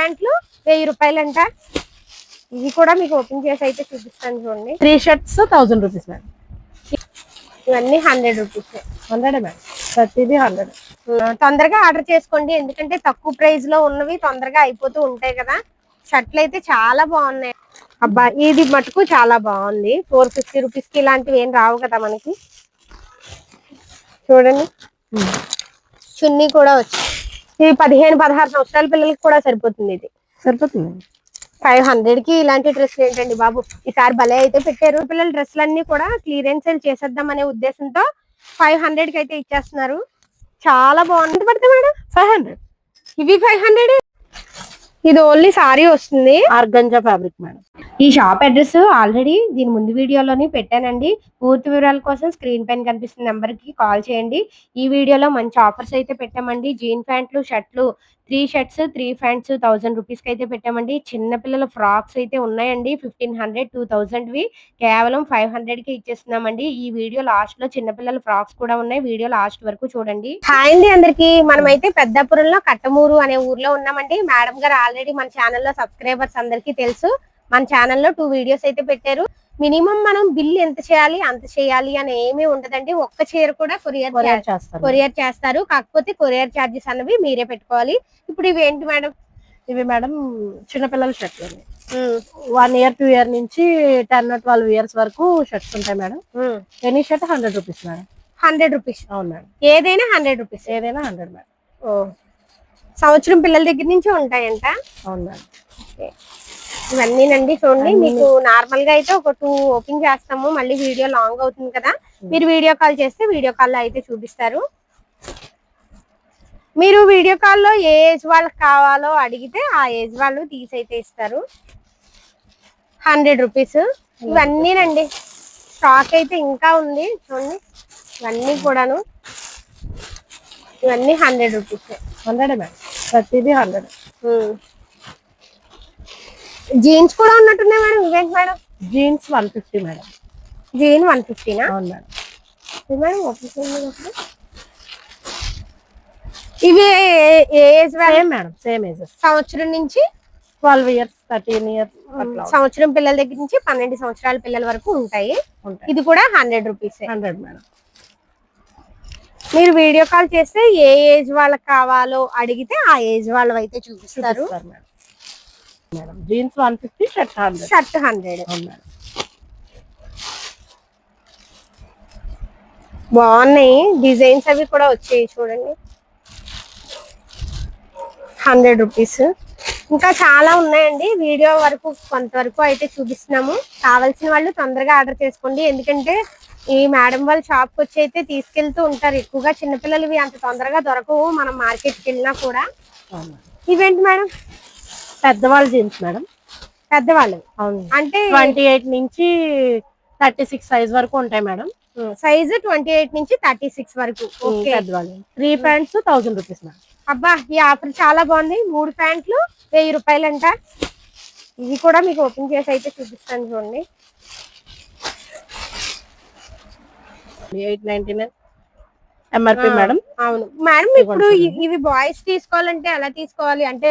ప్యాంట్లు వెయ్యి రూపాయలంట. ఇవి కూడా మీకు ఓపెన్ చేసి అయితే చూపిస్తాను చూడండి. Three shirts thousand rupees madam ఇవన్నీ హండ్రెడ్ రూపీస్ హండ్రెడ్ మేడం ప్రతిదీ హండ్రెడ్ తొందరగా ఆర్డర్ చేసుకోండి. ఎందుకంటే తక్కువ ప్రైస్లో ఉన్నవి తొందరగా అయిపోతూ ఉంటాయి కదా. షర్ట్లు అయితే చాలా బాగున్నాయి. అబ్బా ఇది మటుకు చాలా బాగుంది. ఫోర్ ఫిఫ్టీ రూపీస్కి ఇలాంటివి ఏం రావు కదా మనకి. చూడండి. చున్నీ కూడా వచ్చి ఇది పదిహేను పదహారు సంవత్సరాల పిల్లలకి కూడా సరిపోతుంది ఇది. సరిపోతుంది. ఫైవ్ హండ్రెడ్కి ఇలాంటి డ్రెస్సులు ఏంటండి బాబు? ఈసారి భలే అయితే పెట్టారు. పిల్లల డ్రెస్సులు అన్ని కూడా క్లియరెన్స్ చేసేద్దాం అనే ఉద్దేశంతో ఫైవ్ హండ్రెడ్కి అయితే ఇచ్చేస్తున్నారు. చాలా బాగుంది. ఎంత పడుతుంది మేడం? Five hundred. ఇవి ఫైవ్ హండ్రెడ్ ఇది ఓన్లీ సారీ వస్తుంది. Organza fabric madam. ఈ షాప్ అడ్రస్ ఆల్రెడీ దీని ముందు వీడియోలోని పెట్టానండి. పూర్తి వివరాల కోసం స్క్రీన్ పైన కనిపిస్తున్న నెంబర్కి కాల్ చేయండి. ఈ వీడియోలో మంచి ఆఫర్స్ అయితే పెట్టామండి. జీన్ ప్యాంట్లు షర్ట్లు three shirts three pants thousand rupees అయితే పెట్టామండి. చిన్న పిల్లల ఫ్రాక్స్ అయితే ఉన్నాయండి. ఫిఫ్టీన్ హండ్రెడ్ టూ థౌసండ్ వి కేవలం ఫైవ్ హండ్రెడ్కి ఇచ్చేస్తున్నామండి. ఈ వీడియో లాస్ట్లో చిన్నపిల్లల ఫ్రాక్స్ కూడా ఉన్నాయి. వీడియో లాస్ట్ వరకు చూడండి. హాయ్ అండి అందరికి. మనమైతే పెద్దపురంలో కట్టమూరు అనే ఊర్లో ఉన్నామండి. మేడం గారు ఆల్రెడీ మన ఛానల్లో సబ్స్క్రైబర్స్ అందరికీ తెలుసు. మన ఛానల్లో టూ వీడియోస్ అయితే పెట్టారు. మినిమం మనం బిల్ ఎంత చేయాలి అంత చేయాలి అని ఏమీ ఉండదండి. ఒక్క చీర కూడా కొరియర్ కొరియర్ చేస్తారు. కొరియర్ చేస్తారు. కాకపోతే కొరియర్ చార్జెస్ అన్నవి మీరే పెట్టుకోవాలి. ఇప్పుడు ఇవి ఏంటి మేడం? ఇవి మేడం చిన్నపిల్లల షర్ట్లు వన్ ఇయర్ టూ ఇయర్ నుంచి టెన్ ట్వెల్వ్ ఇయర్స్ వరకు షర్ట్స్ ఉంటాయి madam. Any shirt hundred rupees madam. Hundred rupees అవును మేడం. ఏదైనా హండ్రెడ్ రూపీస్ ఏదైనా హండ్రెడ్ మేడం. సంవత్సరం పిల్లల దగ్గర నుంచి ఉంటాయంట. అవును మేడం. ఇవన్నీనండి చూడండి మీకు నార్మల్గా అయితే ఒక టూ ఓపెన్ చేస్తాము. మళ్ళీ వీడియో లాంగ్ అవుతుంది కదా. మీరు వీడియో కాల్ చేస్తే వీడియో కాల్లో అయితే చూపిస్తారు. మీరు వీడియో కాల్లో ఏ ఏజ్ వాళ్ళకి కావాలో అడిగితే ఆ ఏజ్ వాళ్ళు తీసి అయితే ఇస్తారు. Hundred rupees. ఇవన్నీనండి. స్టాక్ అయితే ఇంకా ఉంది. చూడండి. ఇవన్నీ కూడాను. ఇవన్నీ హండ్రెడ్ రూపీస్. హండ్రెడ్ ప్రతిదీ హండ్రెడ్. జీన్స్ కూడా ఉన్నట్టున్నాయి మేడం ఇవేంటి madam? Jeans one fifty madam. Jean one ఫిఫ్టీనా? అవును మేడం. ఇవి age same madam same ages సంవత్సరం నుంచి? ట్వెల్వ్ ఇయర్స్ థర్టీన్ ఇయర్స్ సంవత్సరం పిల్లల దగ్గర నుంచి పన్నెండు సంవత్సరాల పిల్లల వరకు ఉంటాయి. ఇది కూడా హండ్రెడ్ రూపీస్ హండ్రెడ్ మేడం. మీరు వీడియో కాల్ చేస్తే ఏ ఏజ్ వాళ్ళకి కావాలో అడిగితే ఆ ఏజ్ వాళ్ళు అయితే చూపిస్తారు చూపిస్తారు madam. Jeans one fifty shirt hundred. Shirt hundred. Madam. బాగున్నాయి. డిజైన్స్ అవి కూడా వచ్చాయి చూడండి. Hundred rupees. ఇంకా చాలా ఉన్నాయండి. వీడియో వరకు కొంతవరకు అయితే చూపిస్తున్నాము. కావాల్సిన వాళ్ళు తొందరగా ఆర్డర్ చేసుకోండి. ఎందుకంటే ఈ మేడం వాళ్ళ షాప్ వచ్చి అయితే తీసుకెళ్తూ ఉంటారు ఎక్కువగా. చిన్నపిల్లలవి అంత తొందరగా దొరకవు. మనం మార్కెట్కి వెళ్ళినా కూడా. ఇవేంటి మేడం? పెద్దవాళ్ళ జీన్స్ మేడం. పెద్దవాళ్ళు అవును. అంటే ట్వంటీ ఎయిట్ నుంచి థర్టీ సిక్స్ సైజ్ వరకు ఉంటాయి మేడం. సైజ్ ట్వంటీ ఎయిట్ నుంచి థర్టీ సిక్స్ వరకు. పెద్దవాళ్ళు. Three pants thousand rupees madam. అబ్బా ఈ ఆఫర్ చాలా బాగుంది. మూడు ప్యాంట్లు వెయ్యి రూపాయలంట. ఇవి కూడా మీకు ఓపెన్ చేసి అయితే చూపిస్తాను చూడండి. Eight ninety nine MRP madam. అవును. మేడం ఇప్పుడు ఇవి బాయ్స్ తీసుకోవాలంటే ఎలా తీసుకోవాలి? అంటే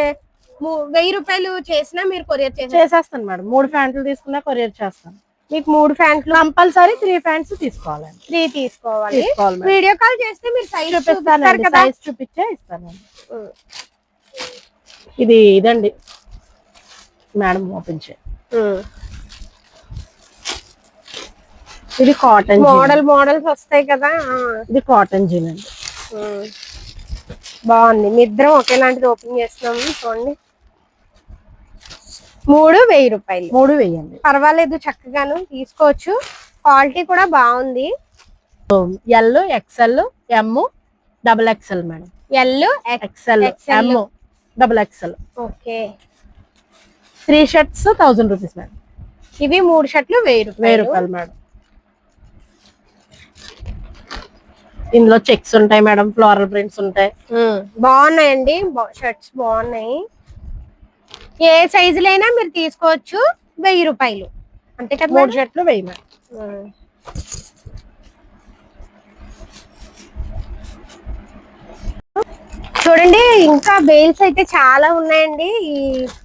వెయ్యి రూపాయలు చేసినా మీరు కొరియర్ చేసే చేసేస్తాను మేడం. మూడు ప్యాంట్లు తీసుకున్నా కొరియర్ చేస్తాను. మీకు మూడు ప్యాంట్లు కంపల్సరీ త్రీ ప్యాంట్స్ తీసుకోవాలండి త్రీ తీసుకోవాలి. వీడియో కాల్ చేస్తే మీరు సైజ్ కదా. సైజ్ చూపించే ఇస్తానండి. ఇది ఇదండి. మేడం ఓపెన్ ఇది కాటన్ మోడల్ మోడల్స్ వస్తాయి కదా. ఇది కాటన్ జీన్ అండి. బాగుంది. మీ ఇద్దరం ఒకేలాంటిది ఓపెన్ చేస్తున్నాము. చూడండి. మూడు వెయ్యి రూపాయలు. మూడు వేయండి పర్వాలేదు చక్కగాను తీసుకోవచ్చు. క్వాలిటీ కూడా బాగుంది. L XL M double XL madam. L XL. M double XL okay. Three shirts thousand rupees madam. ఇవి మూడు షర్ట్లు వెయ్యి వెయ్యి రూపాయలు మేడం. ఇందులో చెక్స్ ఉంటాయి మేడం ఫ్లోరల్ ప్రింట్స్ ఉంటాయి. బాగున్నాయండి. షర్ట్స్ బాగున్నాయి. ఏ సైజులైనా మీరు తీసుకోవచ్చు వెయ్యి రూపాయలు. అంతే కదా మూడు? షర్ట్లు వెయ్యి మేడం. చూడండి ఇంకా బేల్స్ అయితే చాలా ఉన్నాయండి. ఈ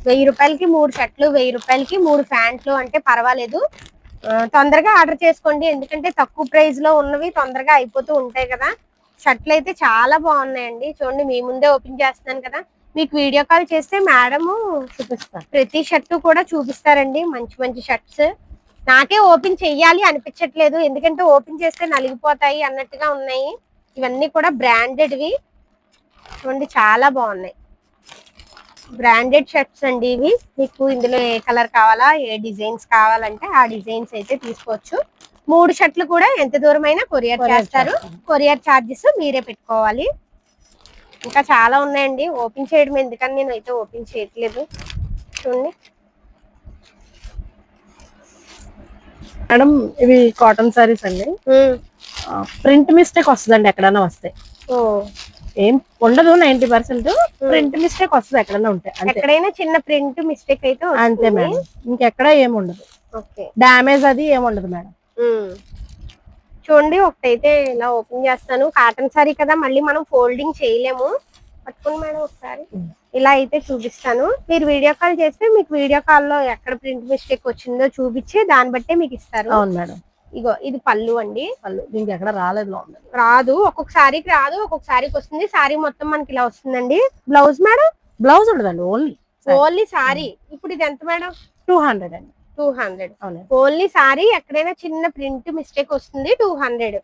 వెయ్యి రూపాయలకి మూడు షర్ట్లు వెయ్యి రూపాయలకి మూడు ప్యాంట్లు అంటే పర్వాలేదు. తొందరగా ఆర్డర్ చేసుకోండి. ఎందుకంటే తక్కువ ప్రైస్లో ఉన్నవి తొందరగా అయిపోతూ ఉంటాయి కదా. షర్ట్లు అయితే చాలా బాగున్నాయండి. చూడండి మీ ముందే ఓపెన్ చేస్తున్నాను కదా. మీకు వీడియో కాల్ చేస్తే మేడము చూపిస్తాను ప్రతి షర్టు కూడా చూపిస్తారండి మంచి మంచి షర్ట్స్. నాకే ఓపెన్ చెయ్యాలి అనిపించట్లేదు ఎందుకంటే ఓపెన్ చేస్తే నలిగిపోతాయి అన్నట్టుగా ఉన్నాయి. ఇవన్నీ కూడా బ్రాండెడ్వి. చూడండి చాలా బాగున్నాయి. బ్రాండెడ్ షర్ట్స్ అండి ఇవి. మీకు ఇందులో ఏ కలర్ కావాలా ఏ డిజైన్స్ కావాలంటే ఆ డిజైన్స్ అయితే తీసుకోవచ్చు. మూడు షర్ట్లు కూడా ఎంత దూరమైనా కొరియర్ చేస్తారు. చేస్తాం. కొరియర్ ఛార్జెస్ మీరే పెట్టుకోవాలి. ఇంకా చాలా ఉన్నాయండి. ఓపెన్ చేయడం ఎందుకని నేను అయితే ఓపెన్ చేయట్లేదు. చూడండి. మేడం ఇవి కాటన్ సారీస్ అండి. ప్రింట్ మిస్టేక్ వస్తుందండి ఎక్కడైనా వస్తే. ఏం ఉండదు నైన్టీ పర్సెంట్. ప్రింట్ మిస్టేక్ వస్తుంది ఎక్కడైనా ఉంటాయి ఎక్కడైనా చిన్న ప్రింట్ మిస్టేక్ అయితే అంతే. మేడం. ఇంకెక్కడ ఏం ఉండదు. ఓకే. డామేజ్ అది ఏం ఉండదు మేడం. చూడండి ఒకటైతే ఇలా ఓపెన్ చేస్తాను. కాటన్ సారీ కదా మళ్ళీ మనం ఫోల్డింగ్ చేయలేము. పట్టుకుని మేడం ఒకసారి. ఇలా అయితే చూపిస్తాను. మీరు వీడియో కాల్ చేస్తే మీకు వీడియో కాల్లో ఎక్కడ ప్రింట్ మిస్టేక్ వచ్చిందో చూపించి దాన్ని బట్టే మీకు ఇస్తారు. అవును మేడం. ఇగో ఇది పళ్ళు అండి. వాళ్ళు దీనికి ఎక్కడ రాలేదు. రాదు. ఒక్కొక్క సారీకి రాదు ఒక్కొక్క సారీకి వస్తుంది. సారీ మొత్తం మనకి ఇలా వస్తుందండి. Blouse madam? బ్లౌజ్ ఉండదండి ఓన్లీ ఓన్లీ సారీ. ఇప్పుడు ఇది ఎంత మేడం? టూ హండ్రెడ్ అండి. Two hundred. ఓన్లీ సారీ ఎక్కడైనా చిన్న ప్రింట్ మిస్టేక్ వస్తుంది టూ హండ్రెడ్.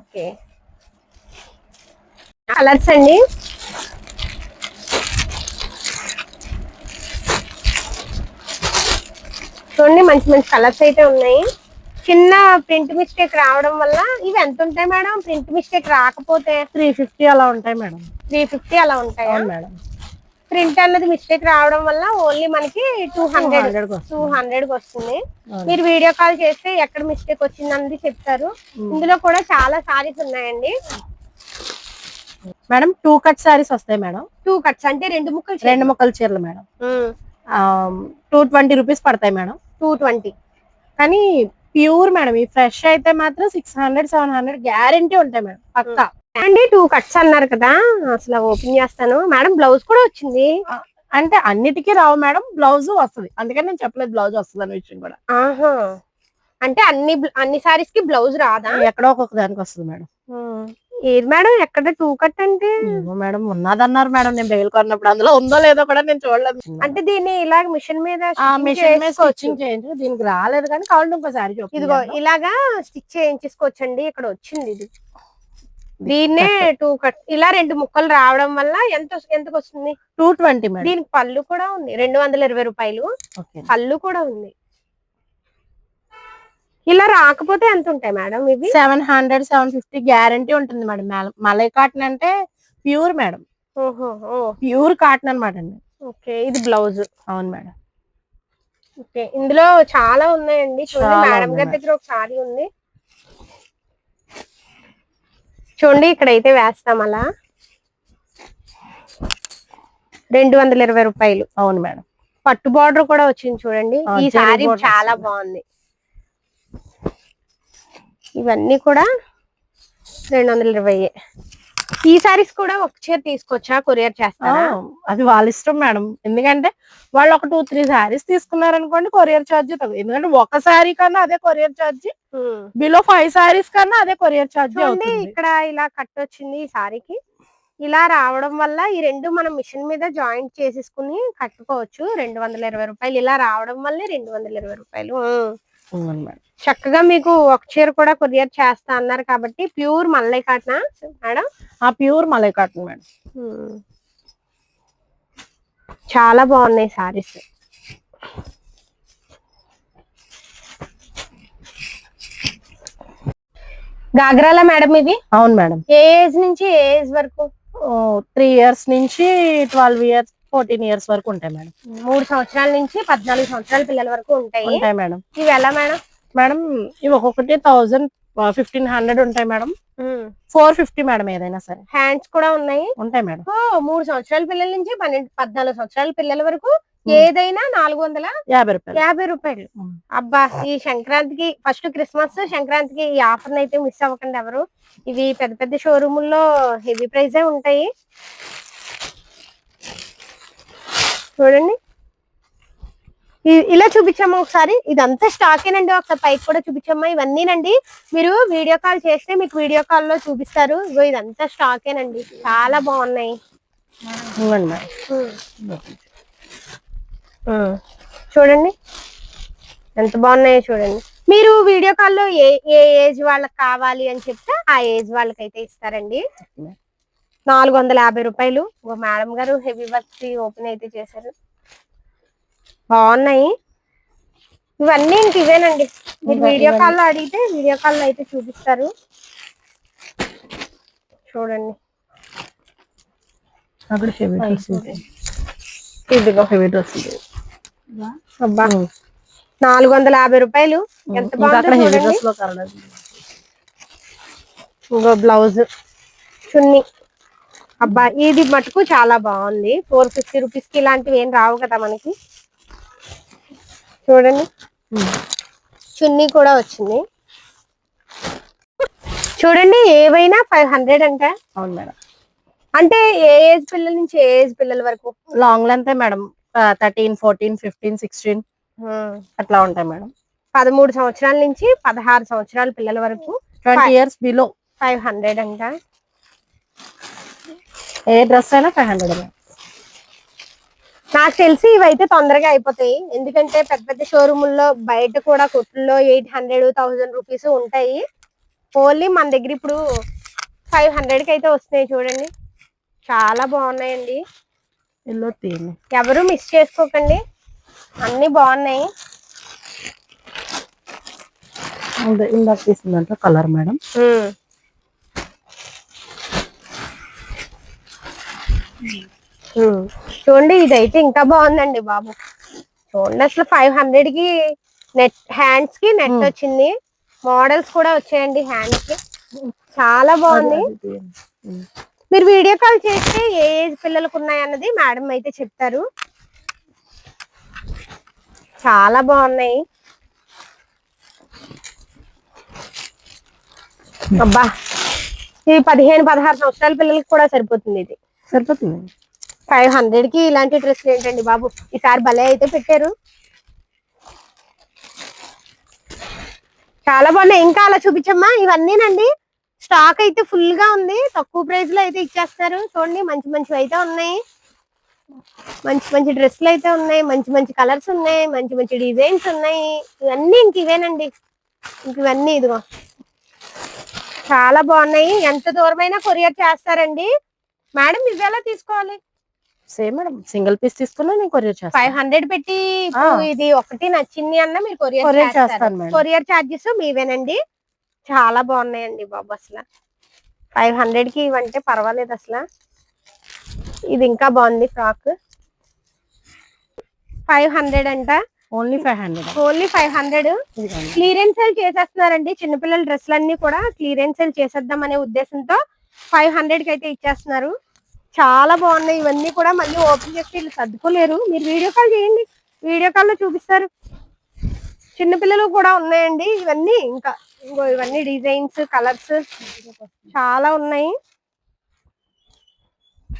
ఓకే. కలర్స్ అండి. చూడండి మంచి మంచి కలర్స్ అయితే ఉన్నాయి. చిన్న ప్రింట్ మిస్టేక్ రావడం వల్ల ఇవి ఎంత ఉంటాయి మేడం? ప్రింట్ మిస్టేక్ రాకపోతే త్రీ ఫిఫ్టీ అలా ఉంటాయి మేడం. త్రీ ఫిఫ్టీ అలా ఉంటాయా? మేడం. ప్రింట్ అన్నది మిస్టేక్ రావడం వల్ల ఓన్లీ మనకి టూ హండ్రెడ్ 200 కి వస్తుంది. టూ హండ్రెడ్కి వస్తుంది. మీరు వీడియో కాల్ చేస్తే ఎక్కడ మిస్టేక్ వచ్చింది అన్నది చెప్తారు ఇందులో కూడా చాలా సారీస్ ఉన్నాయండి. మేడం టూ కట్ సారీస్ వస్తాయి మేడం. టూ కట్స్ అంటే రెండు ముక్కలు రెండు ముక్కల చీరలు మేడం. టూ ట్వంటీ రూపీస్ పడతాయి మేడం. టూ ట్వంటీ కానీ ప్యూర్ మేడం ఈ ఫ్రెష్ అయితే మాత్రం six hundred seven hundred guarantee ఉంటాయి మేడం పక్కా. అండి టూ కట్స్ అన్నారు కదా అసలు ఓపెన్ చేస్తాను. మేడం బ్లౌజ్ కూడా వచ్చింది. అంటే అన్నిటికీ రావు మేడం బ్లౌజ్ వస్తుంది. అందుకని నేను చెప్పలేదు బ్లౌజ్ వస్తుంది అనే విషయం కూడా. ఆహా. అంటే అన్ని అన్ని సారీస్కి బ్లౌజ్ రాదా? ఎక్కడో ఒక్కొక్క దానికి వస్తుంది మేడం ఏది మేడం ఎక్కడ టూ కట్ అంటే? మేడం ఉన్నదన్నారు మేడం నేను బెయిల్ కొన్నప్పుడు అందులో ఉందో లేదో కూడా నేను చూడలేదు. అంటే దీన్ని ఇలా మిషన్ మీద మిషన్ మీద. స్టిచ్చింగ్ చేయించు. దీనికి రాలేదు కానీ కావాలంటే ఇంకోసారి. ఇదిగో ఇలాగా స్టిచ్ చేయించేసుకోవచ్చండి. ఇక్కడ వచ్చింది ఇది. దీన్నే టూ కట్ ఇలా రెండు ముక్కలు రావడం వల్ల ఎంత ఎంతకు వస్తుంది? టూ ట్వంటీ దీనికి పళ్ళు కూడా ఉంది. రెండు వందల ఇరవై రూపాయలు. పళ్ళు కూడా ఉంది. ఇలా రాకపోతే ఎంత ఉంటాయి మేడం ఇవి? Seven hundred seven fifty guarantee ఉంటుంది మేడం. మల- కాటన్ అంటే ప్యూర్ మేడం. ఓహో ప్యూర్ కాటన్ అన్నమాట అండి. ఓకే ఇది బ్లౌజ్. అవును మేడం. ఓకే ఇందులో చాలా ఉన్నాయండి. చూడండి మేడం గారి దగ్గర ఒక సారీ ఉంది. చూడండి ఇక్కడైతే వేస్తాం అలా. రెండు వందల ఇరవై రూపాయలు. అవును మేడం. పట్టు బార్డర్ కూడా వచ్చింది చూడండి. ఈ సారీ చాలా. బాగుంది. ఇవన్నీ కూడా రెండు వందల ఇరవై ఈ సారీస్ కూడా ఒక చీర తీసుకొచ్చా? కొరియర్ ఆ, చేస్తారా అది వాళ్ళ ఇష్టం మేడం. ఎందుకంటే వాళ్ళు ఒక టూ త్రీ శారీస్ తీసుకున్నారనుకోండి కొరియర్ ఛార్జ్ ఎందుకంటే ఒక శారీ కన్నా అదే courier charge. Below five saris కన్నా అదే కొరియర్ ఛార్జ్ ఇక్కడ ఇలా కట్ వచ్చింది ఈ సారీకి. ఇలా రావడం వల్ల ఈ రెండు మనం మిషన్ మీద జాయింట్ చేసేసుకుని కట్టుకోవచ్చు. రెండు వందల ఇరవై రూపాయలు ఇలా రావడం వల్లే రెండు వందల ఇరవై రూపాయలు. మేడం చక్కగా మీకు ఒక చీర కూడా కొరియర్ చేస్తా అన్నారు కాబట్టి ప్యూర్ మల్లై కాటనా మేడం? ఆ ప్యూర్ మలై కాటన్ మేడం. చాలా బాగున్నాయి సారీస్. గాగ్రాల మేడం ఇవి అవును మేడం. ఏ ఏజ్ నుంచి ఏ ఏజ్ వరకు? త్రీ ఇయర్స్ నుంచి ట్వెల్వ్ ఇయర్స్ ఫోర్టీన్ ఇయర్స్ వరకు ఉంటాయి మేడం. మూడు సంవత్సరాల నుంచి పద్నాలుగు సంవత్సరాల పిల్లల వరకు ఉంటాయి. ఉంటాయి మేడం. ఇవి ఎలా మేడం? మేడం ఇవి ఒక్కొక్కటి థౌజండ్ ఫిఫ్టీన్ హండ్రెడ్ ఉంటాయి మేడం. ఫోర్ ఫిఫ్టీ మేడం ఏదైనా సరే. హ్యాండ్స్ కూడా ఉన్నాయి. ఉంటాయి మేడం. ఓ మూడు సంవత్సరాల పిల్లల నుంచి పన్నెండు పద్నాలుగు సంవత్సరాల పిల్లల వరకు ఏదైనా నాలుగు వందల యాభై రూపాయలు. యాభై రూపాయలు. అబ్బా ఈ సంక్రాంతికి ఫస్ట్ క్రిస్మస్ సంక్రాంతికి ఈ ఆఫర్ అయితే మిస్ అవ్వకండి ఎవరు. ఇవి పెద్ద పెద్ద షోరూముల్లో హెవీ ప్రైజే ఉంటాయి. చూడండి. ఇలా చూపించమ్మా ఒకసారి. ఇదంతా స్టాకేనండి ఒకసారి పైకి కూడా చూపించమ్మా ఇవన్నీనండి. మీరు వీడియో కాల్ చేస్తే మీకు వీడియో కాల్లో చూపిస్తారు. ఇగో ఇదంతా స్టాకేనండి చాలా బాగున్నాయి. చూడండి. ఎంత బాగున్నాయో చూడండి. మీరు వీడియో కాల్లో ఏ ఏ ఏజ్ వాళ్ళకి కావాలి అని చెప్తే ఆ ఏజ్ వాళ్ళకైతే ఇస్తారండి. నాలుగు వందల యాభై రూపాయలు. ఓ మేడం గారు హెవీ వర్క్ ఓపెన్ అయితే చేశారు. బాగున్నాయి. ఇవన్నీ ఇంక ఇవేనండి. మీరు వీడియో ఇవన్నీ. కాల్లో అడిగితే వీడియో కాల్లో అయితే చూపిస్తారు. చూడండి. అక్కడ హెవీ డ్రెస్ ఇదిగో హెవీ డ్రెస్ ఉంది అబ్బా. నాలుగు వందల యాభై రూపాయలు. ఎంత బాగుందో లో ఇంకో బ్లౌజ్. చున్నీ. అబ్బా ఇది మటుకు చాలా బాగుంది. ఫోర్ ఫిఫ్టీ రూపీస్కి ఇలాంటివి ఏం రావు కదా మనకి. చూడండి. చున్నీ కూడా వచ్చింది. చూడండి ఏవైనా ఫైవ్ హండ్రెడ్ అంట. అవును మేడం. అంటే ఏ ఏజ్ పిల్లల నుంచి ఏ ఏజ్ పిల్లల వరకు? Long length madam. Thirteen fourteen fifteen sixteen అట్లా ఉంటాయి మేడం. పదమూడు సంవత్సరాల నుంచి పదహారు సంవత్సరాల పిల్లల వరకు twenty. Years below five hundred అంట. ఏ డ్రెస్ అయినా ఫైవ్ హండ్రెడ్ నాకు తెలిసి ఇవైతే తొందరగా అయిపోతాయి. ఎందుకంటే పెద్ద పెద్ద షోరూముల్లో బయట కూడా కొట్టుల్లో ఎయిట్ హండ్రెడ్ థౌసండ్ రూపీస్ ఉంటాయి. ఓన్లీ మన దగ్గర ఇప్పుడు ఫైవ్ హండ్రెడ్కి అయితే వస్తున్నాయి చూడండి. చాలా బాగున్నాయండి. ఎవరు మిస్ చేసుకోకండి. అన్ని బాగున్నాయి. ఇందాక తీసిన దాంట్లో కలర్ మేడం. చూడండి ఇదైతే ఇంకా బాగుందండి బాబు. చూడండి అసలు ఫైవ్ హండ్రెడ్కి నెట్ హ్యాండ్స్కి నెట్. వచ్చింది. మోడల్స్ కూడా వచ్చాయండి హ్యాండ్స్కి. చాలా బాగుంది. మీరు వీడియో కాల్ చేస్తే ఏ ఏజ్ పిల్లలకు ఉన్నాయన్నది మేడం అయితే చెప్తారు. చాలా బాగున్నాయి. అబ్బా ఇది పదిహేను పదహారు సంవత్సరాల పిల్లలకి కూడా సరిపోతుంది ఇది. సరిపోతుంది. ఫైవ్ హండ్రెడ్కి ఇలాంటి డ్రెస్సులు ఏంటండి బాబు? ఈసారి భలే అయితే పెట్టారు. చాలా బాగున్నాయి. ఇంకా అలా చూపించమ్మా. ఇవన్నీనండి. స్టాక్ అయితే ఫుల్గా ఉంది. తక్కువ ప్రైస్లో అయితే ఇచ్చేస్తారు చూడండి మంచి మంచివి అయితే ఉన్నాయి. మంచి మంచి డ్రెస్సులు అయితే ఉన్నాయి. మంచి మంచి కలర్స్ ఉన్నాయి. మంచి మంచి డిజైన్స్ ఉన్నాయి. ఇవన్నీ ఇంక ఇవేనండి. ఇంక ఇవన్నీ ఇదిగో. చాలా బాగున్నాయి. ఎంత దూరమైనా కొరియర్ చేస్తారండి. మేడం ఇవి ఎలా తీసుకోవాలి? సేమ్ మేడం సింగిల్ పీస్ తీసుకున్నా నేను కొరియర్ చేస్తాను. ఫైవ్ హండ్రెడ్ పెట్టి. ఇది ఒకటి నచ్చింది అన్న మీరు కొరియర్ చేస్తాను. కొరియర్ చార్జెస్ మీవేనండి. చాలా బాగున్నాయండి బాబు అసలు. ఫైవ్ హండ్రెడ్కి ఇవంటే పర్వాలేదు అసలు. ఇది ఇంకా బాగుంది ఫ్రాక్. ఫైవ్ హండ్రెడ్ అంట. Only five hundred. Only five hundred. Clearance sale చేసేస్తున్నారండి చిన్నపిల్లల డ్రెస్సులు అన్ని కూడా క్లియరెన్స్ సేల్ చేసేద్దాం అనే ఉద్దేశంతో ఫైవ్ హండ్రెడ్కి అయితే ఇచ్చేస్తున్నారు. చాలా బాగున్నాయి. ఇవన్నీ కూడా మళ్ళీ ఓపెన్ చేసి వీళ్ళు సర్దుకోలేరు. మీరు వీడియో కాల్ చేయండి. వీడియో కాల్లో చూపిస్తారు చిన్నపిల్లలు కూడా ఉన్నాయండి. ఇవన్నీ ఇంకా ఇంకో ఇవన్నీ డిజైన్స్ కలర్స్ చాలా ఉన్నాయి.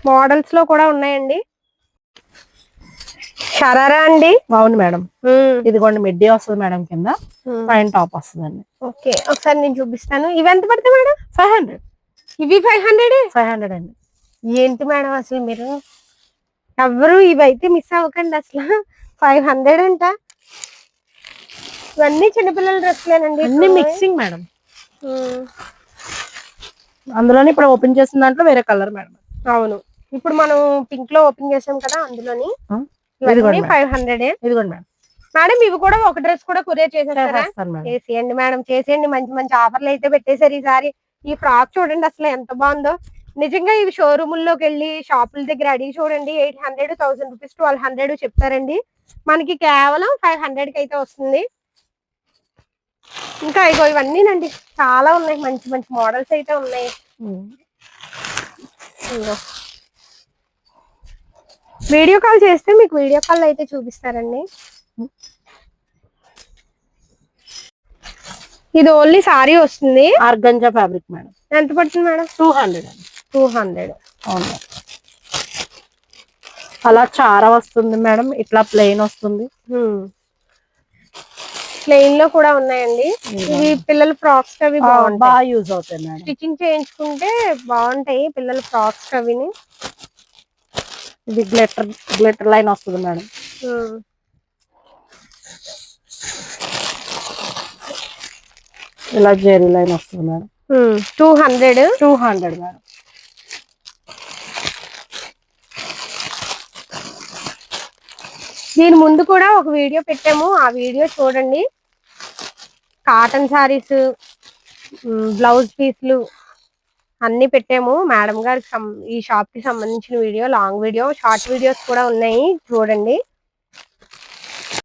మోడల్స్లో కూడా ఉన్నాయండి. షరారా అండి? అవును మేడం. ఇదిగోండి మిడ్డీ వస్తుంది మేడం కింద. పైన టాప్ వస్తుందండి. ఓకే. ఒకసారి నేను చూపిస్తాను. ఇవి ఎంత పడతాయి మేడం? Five hundred. ఇవి ఫైవ్ హండ్రెడ్ ఫైవ్ హండ్రెడ్ అండి. ఏంటి మేడం అసలు మీరు? ఎవరు ఇవైతే మిస్ అవ్వకండి అసలు. ఫైవ్ హండ్రెడ్ అంట. ఇవన్నీ చిన్నపిల్లల డ్రెస్లేనండి అన్ని మిక్సింగ్ మేడం. అందులోనే ఇప్పుడు ఓపెన్ చేసిన దాంట్లో వేరే కలర్ మేడం. అవును. ఇప్పుడు మనం పింక్లో ఓపెన్ చేసాం కదా అందులోని. ఇవన్నీ. ఫైవ్ హండ్రెడ్ ఇదిగోండి మేడం. మేడం ఇవి కూడా ఒక డ్రెస్ కూడా కొరియర్ చేసేస్తారా మేడం. చేసేయండి మేడం చేసేయండి. మంచి మంచి ఆఫర్లు అయితే పెట్టేశారు ఈసారి. ఈ ఫ్రాక్ చూడండి అసలు ఎంత బాగుందో. నిజంగా ఇవి షోరూముల్లోకి వెళ్ళి షాపుల దగ్గర అడిగి చూడండి. Eight hundred thousand rupees twelve hundred చెప్తారండి. మనకి కేవలం ఫైవ్ హండ్రెడ్కి అయితే వస్తుంది. ఇంకా ఇగో ఇవన్నీనండి. చాలా ఉన్నాయి. మంచి మంచి మోడల్స్ అయితే ఉన్నాయి. వీడియో కాల్ చేస్తే మీకు వీడియో కాల్ అయితే చూపిస్తారండి. ఇది ఓన్లీ సారీ వస్తుంది. Organza fabric madam. ఎంత పడుతుంది madam? Two hundred two hundred అవును. అలా చార వస్తుంది మేడం ఇట్లా ప్లెయిన్ వస్తుంది. ప్లెయిన్లో కూడా ఉన్నాయండి. ఇవి పిల్లల ఫ్రాక్స్ అవి బాగా యూజ్ అవుతాయి మేడం. స్టిచ్చింగ్ చేయించుకుంటే బాగుంటాయి పిల్లల ఫ్రాక్స్ అవిని. ఇది గ్లిటర్ గ్లిటర్ లైన్ వస్తుంది మేడం. ఇలా జెరీ లైన్ వస్తుంది madam. Two hundred? Two hundred madam. దీని ముందు కూడా ఒక వీడియో పెట్టాము. ఆ వీడియో చూడండి. కాటన్ శారీస్ బ్లౌజ్ పీస్లు అన్ని పెట్టాము. మేడం గారికి ఈ షాప్కి సంబంధించిన video long video short videos కూడా ఉన్నాయి. చూడండి.